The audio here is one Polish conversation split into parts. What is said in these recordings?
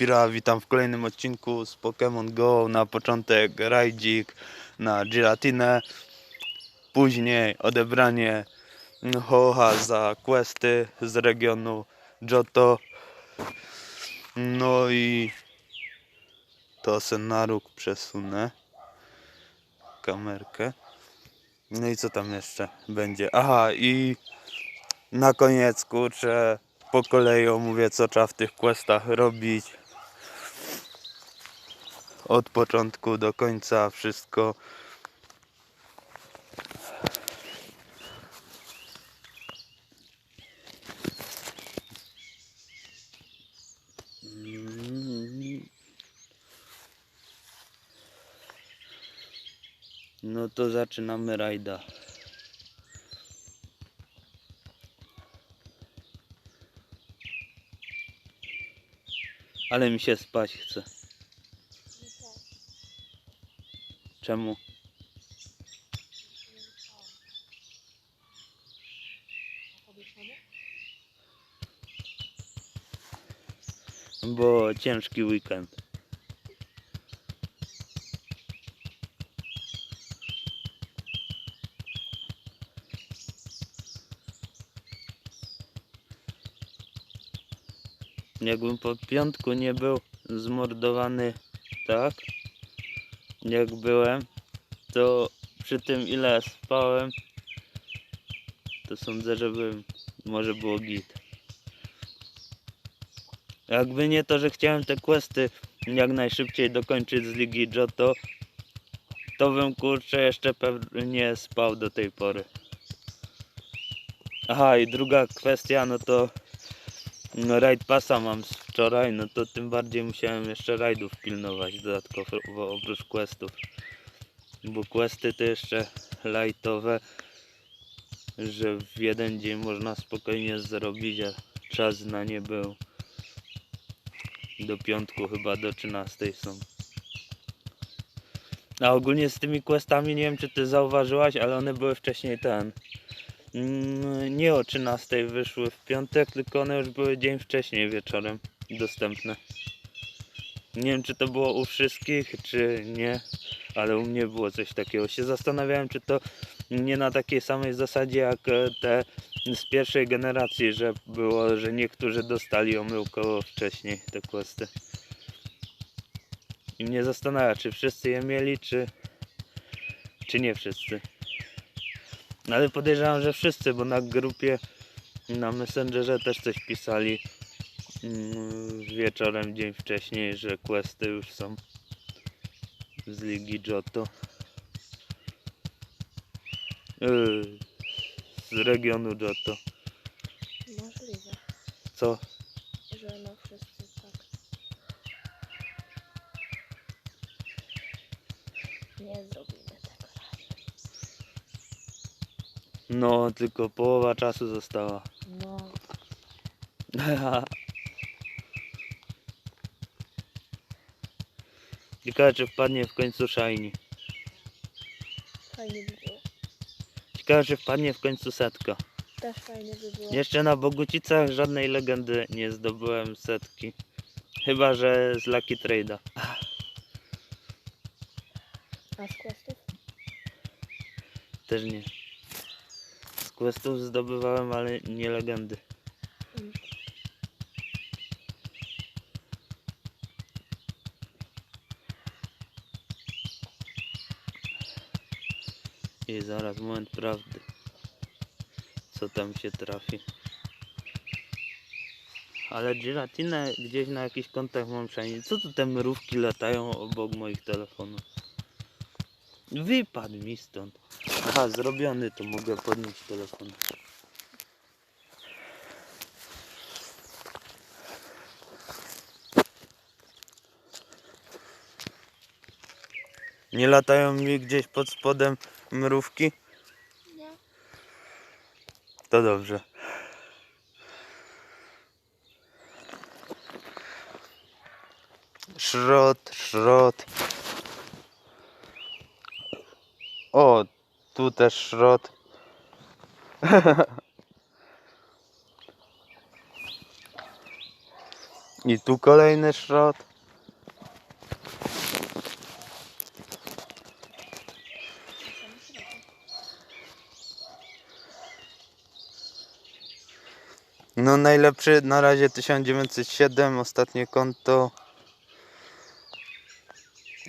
Pira, witam w kolejnym odcinku z Pokémon Go. Na początek rajdzik na gelatinę, później odebranie Hoha za questy z regionu Johto. No i to se na róg przesunę kamerkę. No i co tam jeszcze będzie? Aha, i na koniec kurczę po kolei omówię co trzeba w tych questach robić. Od początku do końca wszystko. No to zaczynamy rajda. Ale mi się spać chce. Czemu? Bo ciężki weekend. Jakbym po piątku nie był zmordowany tak, jak byłem, to przy tym ile spałem, to sądzę, że bym może było git. Jakby nie to, że chciałem te questy jak najszybciej dokończyć z Ligi Johto, to bym kurczę jeszcze pewnie spał do tej pory. Aha i druga kwestia, no to no raid pasa mam z wczoraj, no to tym bardziej musiałem jeszcze raidów pilnować dodatkowo oprócz questów. Bo questy to jeszcze lightowe, że w jeden dzień można spokojnie zrobić, a czas na nie był do piątku chyba do 13 są. A ogólnie z tymi questami nie wiem czy ty zauważyłaś, ale one były wcześniej ten. Mm, Nie o 13 wyszły w piątek, tylko one już były dzień wcześniej wieczorem dostępne. Nie wiem czy to było u wszystkich, czy nie, ale u mnie było coś takiego. Się zastanawiałem, czy to nie na takiej samej zasadzie jak e, te z pierwszej generacji, że było, że niektórzy dostali omyłkowo wcześniej te questy. I mnie zastanawia, czy wszyscy je mieli, czy, czy nie wszyscy. No Ale podejrzewam, że wszyscy, bo na grupie na Messengerze też coś pisali mm, wieczorem, dzień wcześniej, że questy już są z Ligi Johto. Yy, z regionu Johto. Możliwe, Co? że no wszyscy tak. Nie zrobimy tego raczej. No, tylko połowa czasu została. No, Ciekawe, czy wpadnie w końcu Shiny. fajnie by było. Ciekawe, czy wpadnie w końcu setka. Też fajnie by było. Jeszcze na Bogucicach żadnej legendy nie zdobyłem setki. Chyba, że z Lucky Trade'a. A z questów? Też nie. Questów zdobywałem, ale nie legendy. I zaraz moment prawdy. Co tam się trafi. Ale gelatinę gdzieś na jakiś kontakt mam przynajmniej. Co tu te mrówki latają obok moich telefonów? Wypadł mi stąd. Aha, zrobiony, to mogę podnieść telefon. Nie latają mi gdzieś pod spodem mrówki? Nie. To dobrze. Szrot, szrot. O, tu też szrot. I tu kolejny szrot. No najlepszy na razie 1907, ostatnie konto.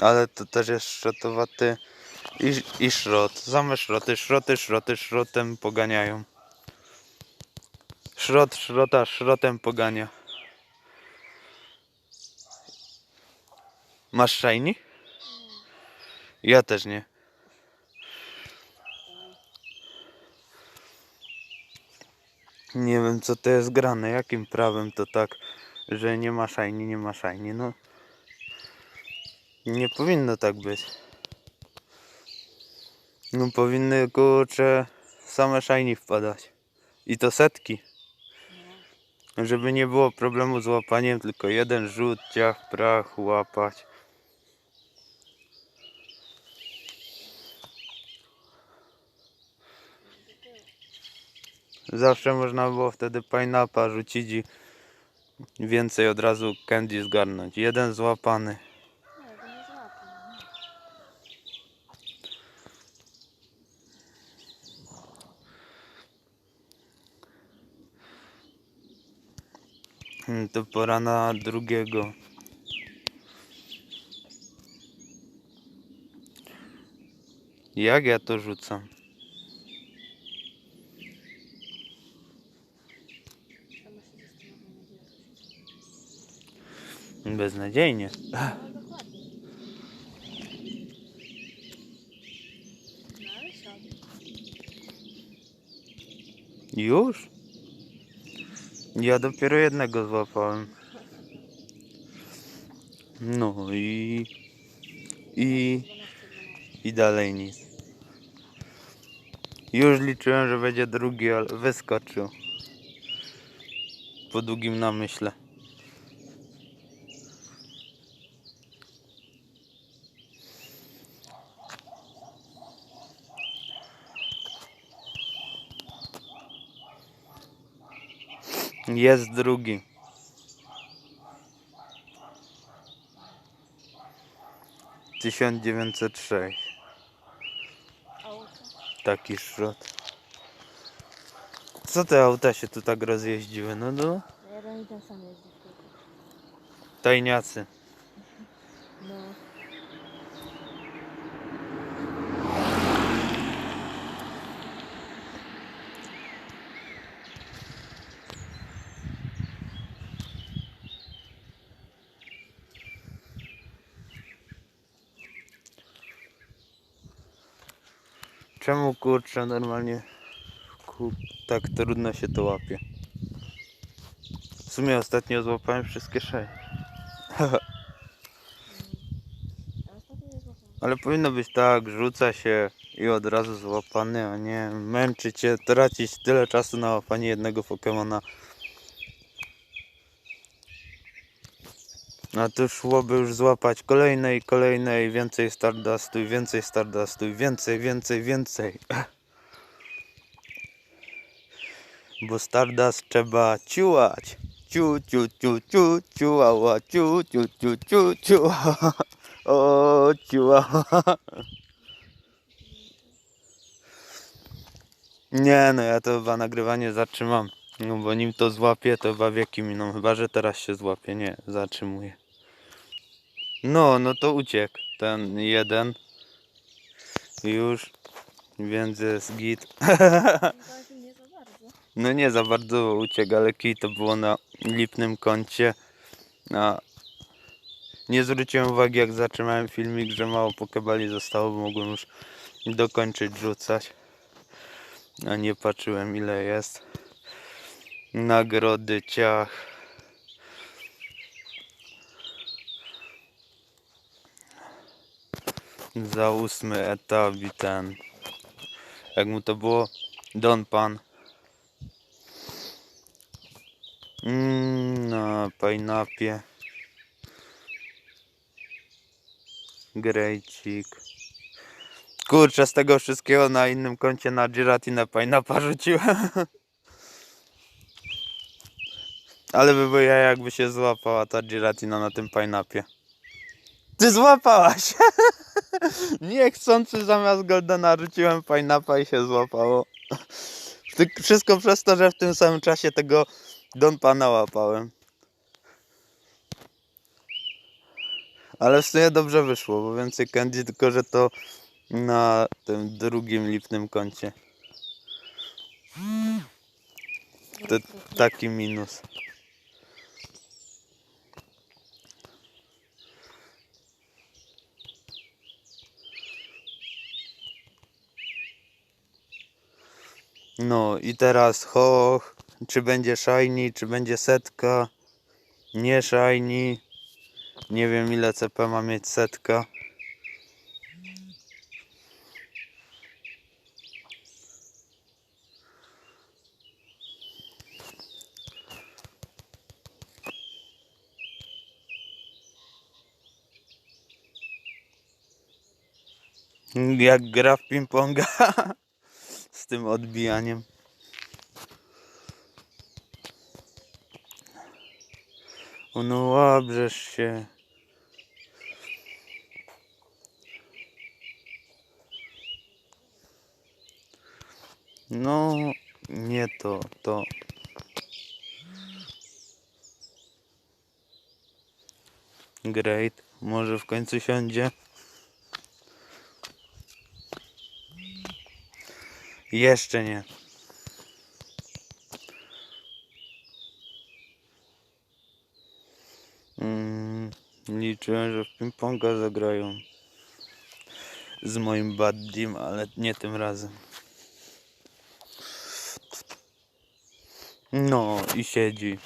Ale to też jest szrotowaty. I, i szrot. Same szroty, szroty, szroty, szrotem poganiają. Szrot, szrota, szrotem pogania. Masz shiny? Ja też nie. Nie wiem co to jest grane, jakim prawem to tak, że nie ma shiny, nie ma shiny, no. Nie powinno tak być. No powinny kurcze same shiny wpadać. I to setki. Żeby nie było problemu z łapaniem, tylko jeden rzut, ciach, prach, łapać. Zawsze można było wtedy pineappa rzucić i więcej od razu candy zgarnąć. Jeden złapany. Nie, to nie złapał. Hmm, To pora na drugiego. Jak ja to rzucam? Beznadziejnie. Już? Ja dopiero jednego złapałem. No i. I. 12, I dalej nic. Już liczyłem, że będzie drugi, ale wyskoczył. Po długim namyśle. Jest drugi. Tysiąc dziewięćset sześć. Taki szrot. Co te auta się tu tak rozjeździły? No no, Jeden i ten sam jeździ tajniacy. Czemu kurczę normalnie ku, tak trudno się to łapie? W sumie ostatnio złapałem wszystkie sześć. Ale powinno być tak, rzuca się i od razu złapany, a nie męczyć się, tracić tyle czasu na łapanie jednego Pokemona. A tu szłoby już złapać kolejne i kolejne i więcej Stardustu i więcej Stardustu i więcej, więcej, więcej. Bo Stardust trzeba ciułać. Ciu, ciu, ciu, ciu, ciułała, ciu, ciu, ciu, ciu, ciułała. O, ciułała. Nie no, ja to chyba nagrywanie zatrzymam. No bo nim to złapię, to chyba wieki miną. Chyba, że teraz się złapie. Nie, zatrzymuję. No, no to uciekł. Ten jeden. Już. Więc jest git. No nie za bardzo uciekł, ale kij to było na lipnym kącie. A nie zwróciłem uwagi jak zatrzymałem filmik, że mało pokebali zostało, bo mogłem już dokończyć rzucać. A nie patrzyłem ile jest. Nagrody, ciach. Za ósmy etap i ten. Jak mu to było? Don Pan. Mm, na pineapie. Grejcik. Kurczę, z tego wszystkiego na innym koncie na Girati na pineappa rzuciłem. Ale by ja jakby się złapała ta giratina na tym pineapie. Ty złapałaś! Niechcący zamiast Goldena rzuciłem pineappa i się złapało. Wszystko przez to, że w tym samym czasie tego Don Pana łapałem. Ale w sumie dobrze wyszło, bo więcej candy, tylko że to na tym drugim lipnym koncie. To taki minus. No i teraz hoch, czy będzie shiny, czy będzie setka, nie shiny, nie wiem ile CP ma mieć setka. Jak gra w ping-ponga tym odbijaniem. No łabrzesz się. No, nie to, to. Great, może w końcu siądzie. Jeszcze nie. Mm, liczyłem, że w ping-ponga zagrają z moim buddim, ale nie tym razem. No i siedzi.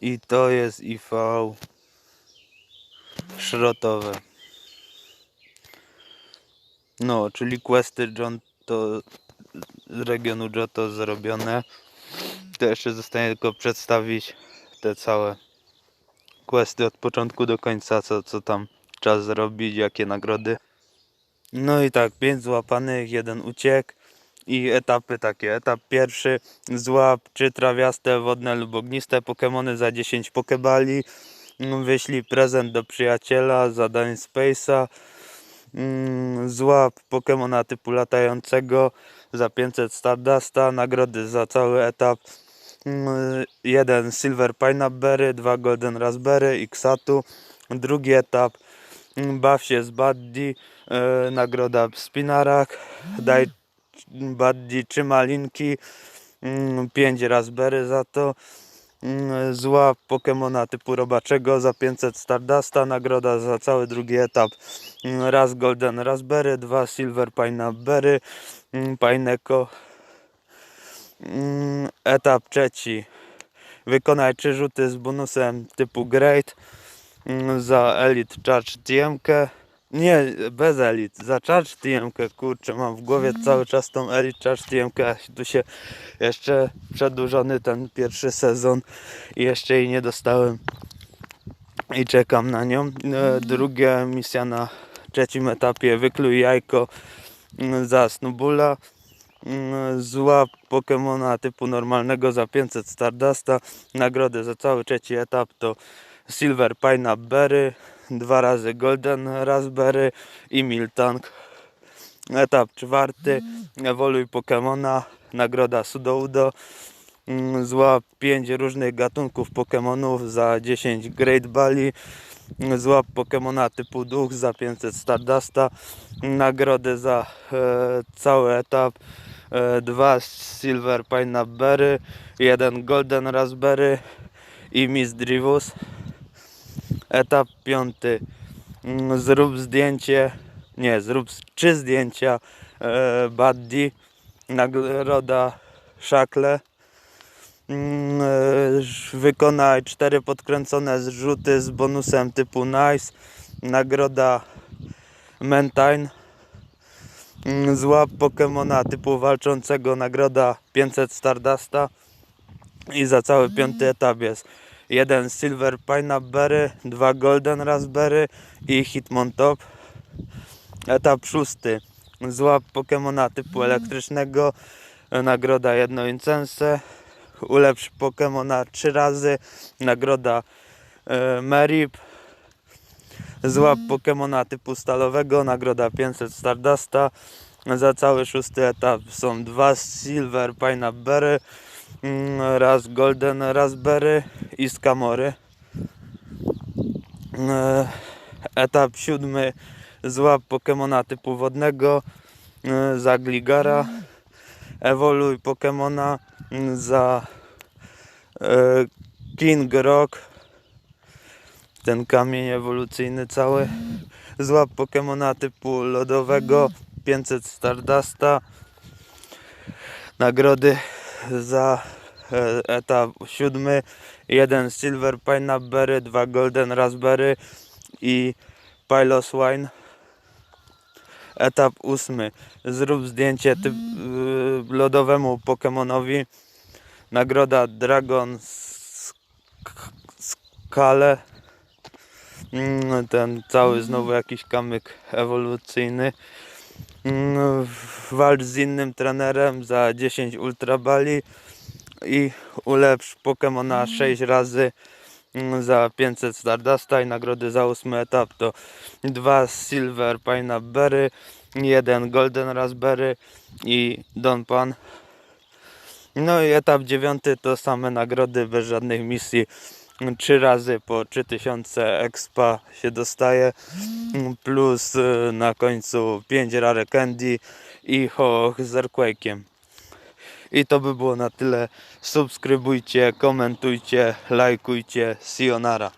I to jest IV szrotowe. No, czyli questy John to z regionu Johto zrobione. To jeszcze zostanie tylko przedstawić te całe questy od początku do końca, co, co tam trzeba zrobić, jakie nagrody. No i tak, pięć złapanych, jeden uciekł i etapy takie. Etap pierwszy, złap czy trawiaste, wodne lub ogniste Pokemony za 10 pokebali. Wyślij prezent do przyjaciela, zadań Space'a. Mm, Złap Pokemona typu latającego za 500 Stardusta, nagrody za cały etap. Mm, Jeden Silver Pineapple, dwa Golden Raspberry Xatu. Drugi etap mm, baw się z Buddy, e, nagroda w spinarach. Daj Buddy trzy malinki, 5 Raspberry za to. Mm, Złap Pokemona typu robaczego za 500 Stardusta, nagroda za cały drugi etap. Mm, Raz Golden Raspberry, dwa Silver Pineapple, mm, Pineco. Etap trzeci. Wykonaj trzy rzuty z bonusem typu Great za Elite Charge TM-kę. Nie, bez Elite, za Charge TM-kę, kurczę, mam w głowie cały czas tą Elite Charge TM-kę, a tu się jeszcze przedłużony ten pierwszy sezon i jeszcze jej nie dostałem i czekam na nią. E, Druga misja na trzecim etapie, wykluj jajko mm, za Snubula. Mm, Złap Pokemona typu normalnego za 500 Stardusta. Nagrody za cały trzeci etap to Silver Pineapple Berry, dwa razy Golden Raspberry i Miltank. Etap czwarty, ewoluj Pokemona, nagroda Sudoudo. Mm, Złap 5 różnych gatunków Pokemonów za 10 Great Bali. Złap Pokemona typu duch za 500 Stardusta. Nagrody za e, cały etap. E, dwa Silver Pineapple Berry, jeden Golden Raspberry i Miss Drivus. Etap piąty. Mm, Zrób zdjęcie, nie, zrób trzy zdjęcia e, Buddy. Nagroda Szakle. Mm, e, Wykonaj cztery podkręcone zrzuty z bonusem typu Nice. Nagroda Mentine. Mm, Złap Pokemona typu walczącego. Nagroda 500 Stardusta. I za cały piąty etap jest jeden Silver Pineapple dwa Golden Raspberry i Hitmontop. Etap szósty. Złap Pokemona typu elektrycznego. e, Nagroda jedno incense. Ulepsz Pokemona trzy razy. Nagroda e, Merip. Złap Pokemona typu stalowego. Nagroda 500 Stardusta. Za cały szósty etap są dwa Silver Pineapple mm, raz Golden Raspberry i Skamory. E, Etap siódmy złap Pokemona typu wodnego e, za Gligara. Ewoluj Pokemona za e, King Rock. Ten kamień ewolucyjny cały. Złap Pokemona typu lodowego 500 Stardusta. Nagrody za etap siódmy. Jeden Silver Pineapple dwa Golden Raspberry i Pylos Wine. Etap ósmy. Zrób zdjęcie y, lodowemu Pokemonowi. Nagroda Dragon Sk- Skale. Mm, Ten cały znowu jakiś kamyk ewolucyjny. Mm, Walcz z innym trenerem za 10 Ultra Bali i ulepsz Pokemona 6 razy mm, za 500 Stardusta i nagrody za ósmy etap to dwa Silver Pineapple Berry, jeden Golden Raspberry i Don Pan. No i etap dziewiąty to same nagrody bez żadnych misji. Trzy razy po 3000 expa się dostaje, plus y, na końcu 5 rare candy i hoch z Earthquake'iem. I to by było na tyle. Subskrybujcie, komentujcie, lajkujcie. Sionara.